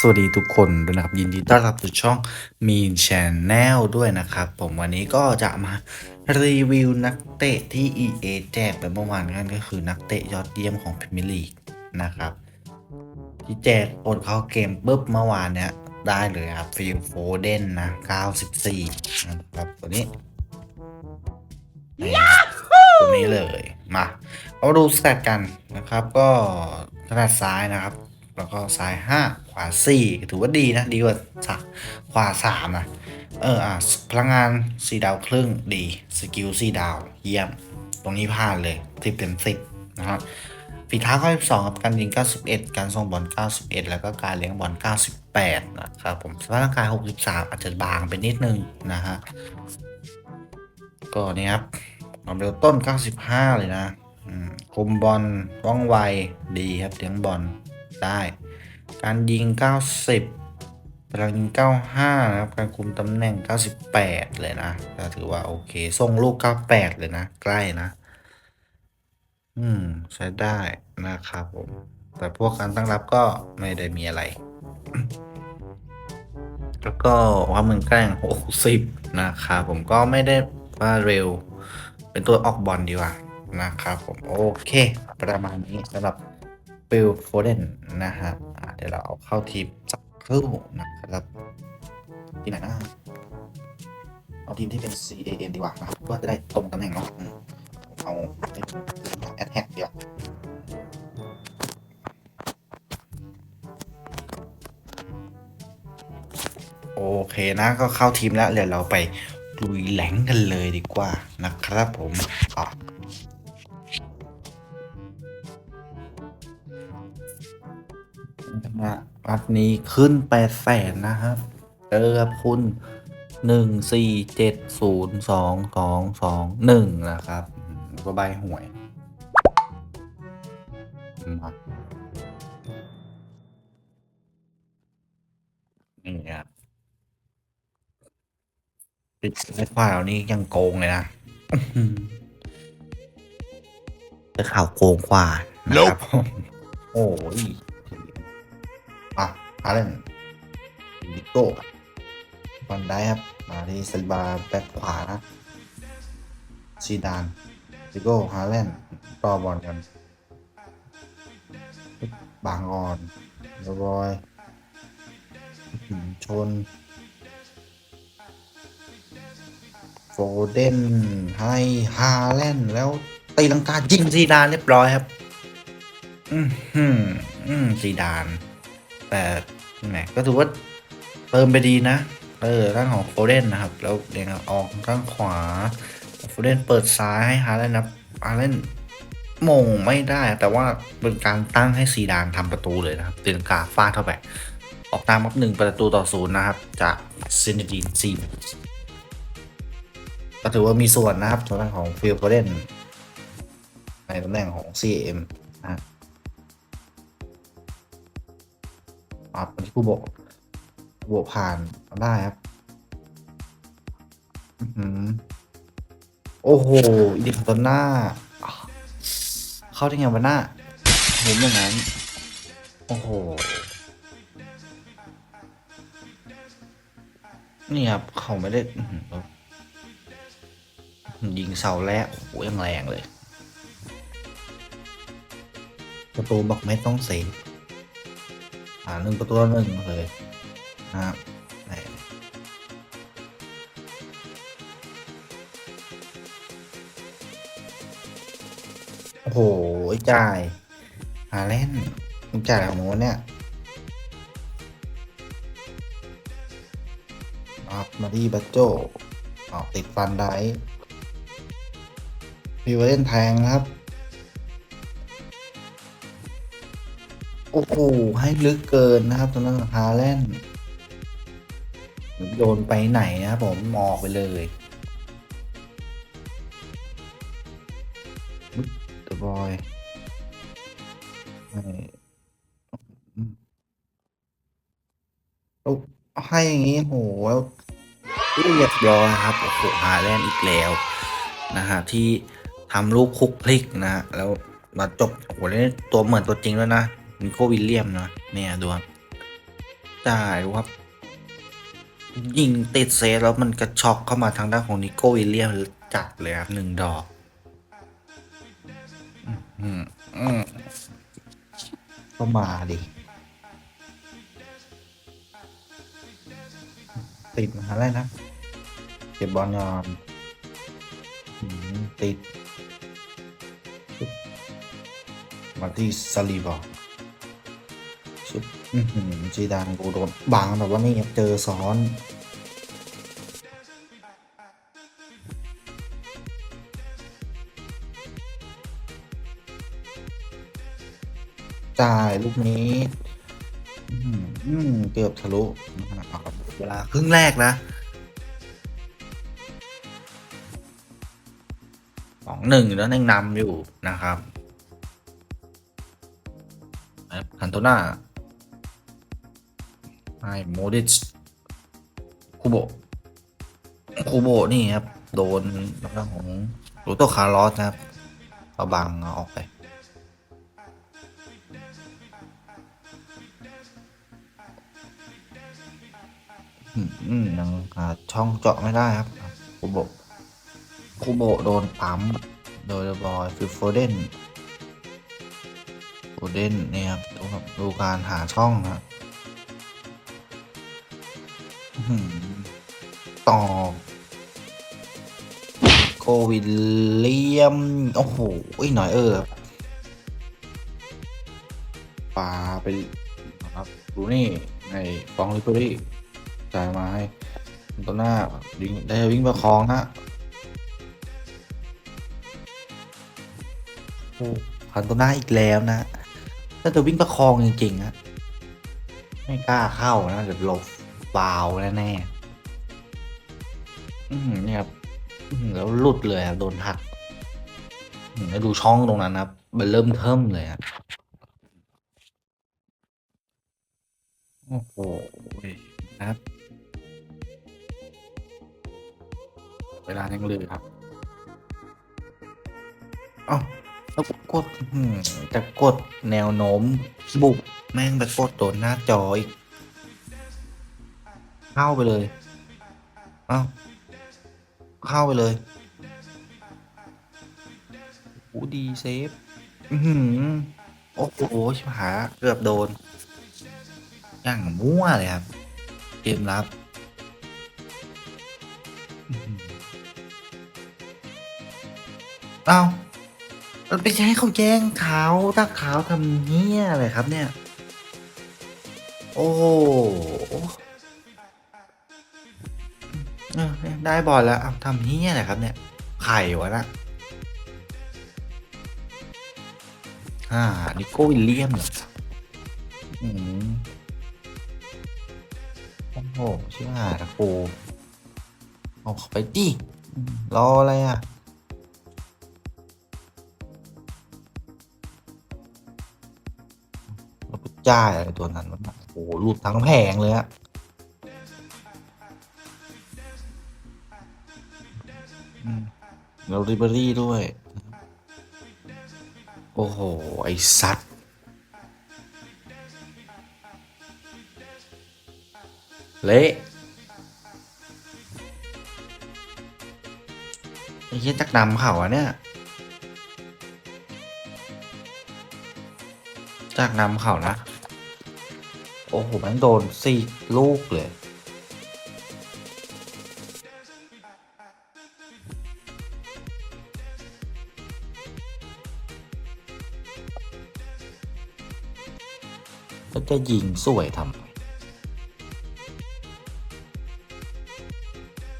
สวัสดีทุกคนด้วยนะครับ ยินดีต้อนรับสู่ช่องมีน Channel ด้วยนะครับ ผมวันนี้ก็จะมารีวิวนักเตะที่ EA แจกไปเมื่อวานกันก็คือนักเตะยอดเยี่ยมของพรีเมียร์ลีกนะครับ ที่แจกโอนเข้าเกมปุ๊บเมื่อวานเนี้ยได้เลยครับฟิลโฟเดนนะ 94 นะครับ ตัวนี้ตัวนี้เลยมาเอาดูสแตทกันนะครับ ก็ถนัดซ้ายนะครับ แล้วก็ซ้าย 5 ขวา 4 ถือว่าดีนะ ดีกว่าสาขวา3นะ เอออะพลังงาน 4 ดาวครึ่งดี สกิล 4 ดาว เยี่ยม ตรงนี้ผ่านเลย 10เต็ม10 นะครับฝีเท้า92กับการยิง 91 การส่งบอล 91 แล้วก็การเลี้ยงบอล 98 นะครับผมสภาพร่างกาย 63 อาจจะบางไปนิดนึงนะฮะ ก็นี่ครับความเร็วต้น 95 เลยนะคุมบอลว่องไวดีครับเลี้ยงบอล ได้ การยิง 90พลังยิง 95 นะครับ การคุมตำแหน่ง 98 เลยนะก็ถือว่าโอเคส่งลูก 98 เลยนะ ใกล้นะ อืม ใช้ได้นะครับผม แต่พวกการตั้งรับก็ไม่ได้มีอะไร แล้วก็ความเหมือนแกล้ง 60 นะครับผมก็ไม่ได้ว่าเร็ว เป็นตัวออกบอลดีกว่านะครับผม โอเค ประมาณนี้สำหรับ ฟิลโฟเดนนะฮะเดี๋ยวเราเอาเข้าทีมสักครู่นะครับที่ไหนนะเอาทีมที่เป็น C A N ดีกว่านะครับเพื่อจะได้ตรงตำแหน่งเนาะเอาเป็นแอดแฮกดีกว่าโอเคนะก็เข้าทีมแล้วเดี๋ยวเราไปลุยแหลงกันเลยดีกว่านะครับผมอะ นะวัดนี้ขึ้นแปดแสนนะครับ เจอกับคุณหนึ่งสี่เจ็ดศูนย์สองสองสองหนึ่งนะครับอืมก็ใบหวยมานี่ครับปิดไอ้ควายเหล่านี้ยังโกงเลยนะจะข่าวโกงกว่านะครับผมโอ้ย อะอาเลนดิโก้บอลได้ครับ มาที่ซิลบาแบ็คขวานะซีดานดิโก้ฮาเลนต่อบอลกัน บางอ่อนเดบอยชนโฟเดนให้ฮาแลนด์แล้วตีลังกายิงซีดานเรียบร้อยครับ อืมอืมอืมซีดาน แต่แหมก็ถือว่าเติมไปดีนะ เออร่างของโฟเดนนะครับ แล้วเดียงออกข้างขวาโฟเดนเปิดซ้ายให้ฮาแลนนะฮาแลนมงไม่ได้แต่ว่าเป็นการตั้งให้ซีดานทำประตูเลยนะครับตีลังกาฟาดเข้าไป ออกตามครับหนึ่งประตูต่อศูนย์นะครับ จากซินดีนซีมก็ถือว่ามีส่วนนะครับทางด้านของฟิลโฟเดนในตำแหน่งของ CM นะฮะ อ่าเป็นที่ผู้บกบวกผ่านได้ครับอือหือโอ้โหอีดิคาตอนหน้า เข้าได้ไงวะหน้าเห็นอย่างนั้น โอ้โห นี่ครับ เขาไม่ได้ยิงเสาแรกโอ้โหยังแรงเลยประตูบอกไม่ต้องเซฟ อ่าหนึ่งประตูต่อหนึ่งเลยนะครับโอ้โหจ่ายหาเล่นมึงจ่ายของมึงวะเนี่ยอัพมาดีบัจโจออกติดฟันได้มีเวเล่นแทงครับ โอ้โหให้ลึกเกินนะครับตอนนั้นฮาแลนด์โยนไปไหนนะครับผมมอกไปเลยเดอะบอยโอ้ให้อย่างนี้โหแล้วเรียบร้อยครับโอ้โหฮาแลนด์อีกแล้วนะฮะที่ทำลูกคุกพลิกนะฮะแล้วมาจบโอ้โหเล่นตัวเหมือนตัวจริงด้วยนะ นิโควิลเลียมนะเนี่ยดูครับจ่ายดูครับยิงติดเซฟแล้วมันกระชอกเข้ามาทางด้านของนิโกวิลเลียมจัดเลยครับหนึ่งดอกอืมอืมอืมก็มาดิติดมาอะไรนะเก็บบอลยอมติดมาที่ซาลีบอก ชุบจีดานกูโดนบังแบบว่านี่เจอซ้อนจ่ายลูกนี้เกือบทะลุเวลาครึ่งแรกนะสองหนึ่งแล้วยังนำอยู่นะครับคันโตน่า ไอโมดิชคูโบคูโบนี่ครับ โดนทางด้านของรูโตคาร์ลอสนะครับเอาบังเอาออกไปอืมยังหาช่องเจาะไม่ได้ครับคูโบคูโบโดนปั๊มโดยบอยฟิลโฟเดนโฟเดนเนี่ยครับดูครับดูการหาช่องนะอื้อหือ ต่อ โควิลเลียม โอ้โหอีหน่อยเออปาไปนะครับดูนี่ในฟองลิเบอรี่จ่ายมาให้ตัวหน้าวิ่งได้วิ่งประคองฮะโอ้พันตัวหน้าอีกแล้วนะถ้าจะวิ่งประคองจริงๆฮะไม่กล้าเข้านะเดี๋ยวหลบ บาวแน่ๆอืมนี่ครับแล้วหลุดเลยโดนหักแล้วดูช่องตรงนั้นนะครับมันเริ่มเทิมเลยอะโอ้โหครับ เวลายังเหลือครับเอ้าแล้วกดจะกดแนวโน้มบุกแม่งไปกดโดนหน้าจออีก เข้าไปเลยเอ้าเข้าไปเลยโอ้ดีเซฟอือหือโอ้โหชิบหายเกือบโดนอย่างมั่วเลยครับ เกมรับเอาเราไปใช้เขาแจ้งขาวถ้าขาวทำเนี้ยอะไรครับเนี่ย โอ้ โหเออได้บอลแล้วเอาทำเนี้ยอะครับเนี่ย ไข่วะนะอ่านิโก้วิลเลียมเหรออืมโอ้โหชื่อหาตะโกเอาเข้าไปดิรออะไรอะแล้วก็จ่ายอะไรตัวนั้นมันโอ้โหหลุดทั้งแผงเลยอะ แล้วริเบอรี่ด้วย โอ้โห ไอ้สัตว์เละไอ้เหี้ยจักนำเขาอะเนี่ย จากนำเขานะ โอ้โหมันโดนสี่ลูกเลย จะยิงสวยทำไม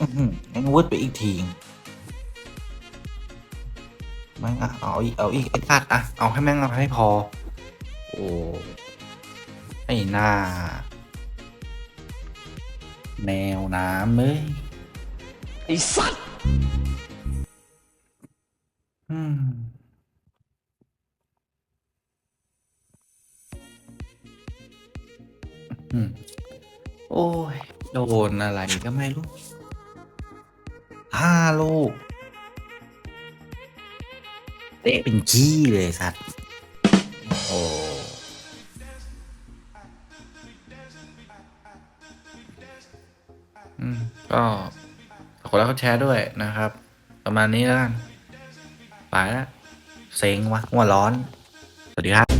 อื้อหืองั้นวืดไปอีกทีแม่งอะเอาอีกเอาอีกไอ้สัตว์อะเอาให้แม่งเอาให้พอ โอ้ไอ้หน้าแนวน้ำเลยไอ้สัตว์ โอ้ย โดนอะไรก็ไม่รู้ห้าลูก เตะเป็นขี้เลยสัตว์ โอ้ก็ขอแล้วก็แชร์ด้วยนะครับ ประมาณนี้แล้วกันไปแล้วเซ็งวะหัวร้อน สวัสดีครับ